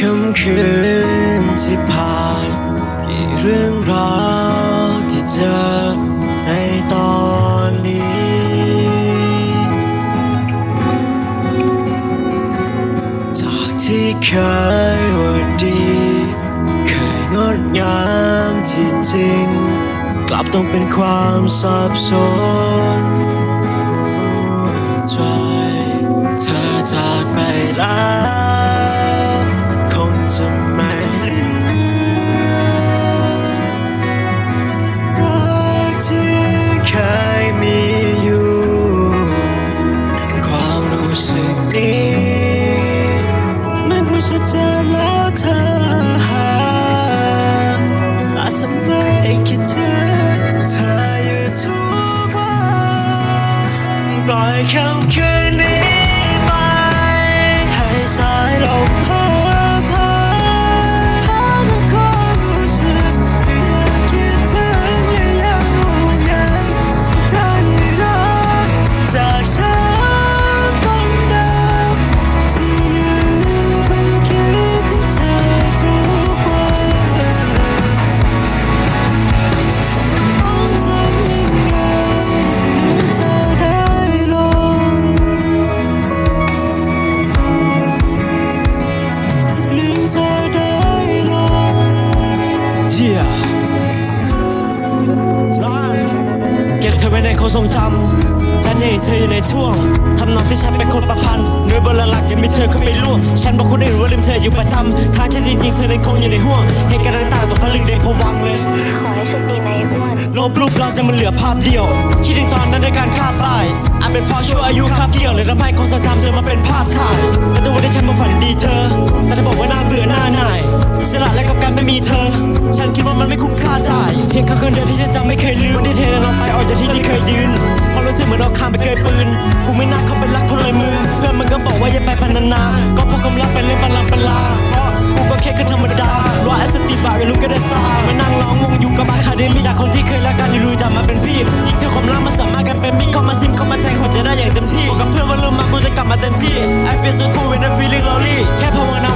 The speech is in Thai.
ค่ำคืนที่ผ่านกี่เรื่องราวที่เจอในตอนนี้ จากที่เคยว่าดี เคยงดงามที่จริง กลับต้องเป็นความสับสนใจเธอจากไปแล้ว รู้สึกนี้ไม่ว่าจะเจอแล้วเธอหาอาจจะไม่คิดถึงเธออยู่ทุกวันปล่อยคำคืนนี้ไป ให้สายลมพา ก็บเธอไว้ในความทรงจำฉันยังเห็นเธออยู่ในท่วงทำนองที่ฉันเป็นคนประพันธ์โดยบนหลักยังมีเธอเข้าไปล่วง ฉันบอกคนอื่นว่าลืมเธออยู่ประจำทางที่จริงๆเธอนั้นคงอยู่ในห่วงเหตุการณ์ต่างๆตกผลึกในผวังค์เลยขอให้โชคดีนายอ้วนลบรูปเราจะมันเหลือภาพเดียว คิดถึงตอนนั้นในการฆ่าตายอาจเป็นเพราะชั่วอายุคาบเกี่ยวเลยทำให้คนจำจนมาเป็นภาพถ่ายและตัววันที่ฉันมาฝันดีเธอแต่เธอบอกว่าน่าเบื่อหน้า ไม่มีเธอ ฉันคิดว่ามันไม่คุ้มค่าจ่าย เพียงคำคนเดียวที่ฉันจำไม่เคยลืมวันที่เธอเดินออกไปออกจากที่ที่เคยยืนความรู้สึกเหมือนเราข้ามไปเกยปืน กูไม่น่าเข้าไปรักคนลยมือ เพื่อนมันก็บอกว่าอย่าไปพันนาก็เพราะความรักเป็นเรื่องบัลลังก์บัลลาเพราะกูก็แค่คนธรรมดาว่าแอสติบากับลูกก็ได้สตาร์มานั่งร้องวงอยู่กับอาคาเดมี่จากคนที่เคยรักกันอยู่ๆจะมาเป็นพี่ยิ่งเธอความรักมันสามารถกันเป็นมิตรเข้ามาทิมเข้ามาแทงหัวใจได้อย่างเต็มที่บอกกับเพื่อนว่าลืมมากูจะกลับมาเต็มที่ I feel so cool when I feeling lonely แค่ภาวนา